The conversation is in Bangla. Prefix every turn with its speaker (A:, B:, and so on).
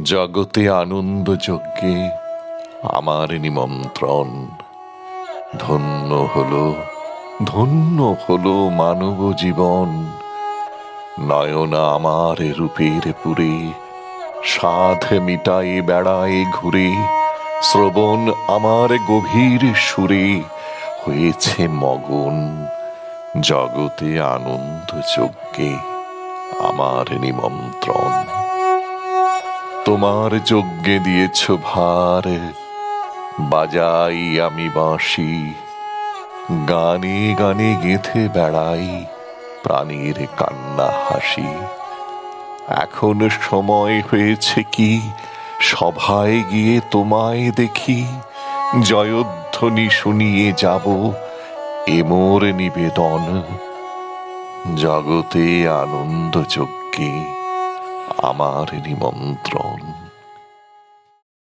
A: জগতে আনন্দ যজ্ঞে আমার নিমন্ত্রণ। ধন্য হলো ধন্য হলো মানব জীবন। নয়না আমার রূপের পুরে, সাধ মিটাই বেড়ায় ঘুরে, শ্রবণ আমার গভীর সুরে। হয়েছে মগন, জগতে আনন্দ যজ্ঞে আমার নিমন্ত্রণ। তোমার যজ্ঞে দিয়েছ ভার। বাজাই আমি বাঁশি। গানে গানে গেথে বেড়াই প্রাণীর কান্না হাসি। এখন সময় হয়েছে কি? সভায় গিয়ে তোমায় দেখি। জয়ধ্বনি শুনিয়ে যাব এমোর নিবেদন। জগতে আনন্দ যজ্ঞে। আমার নিমন্ত্রণ।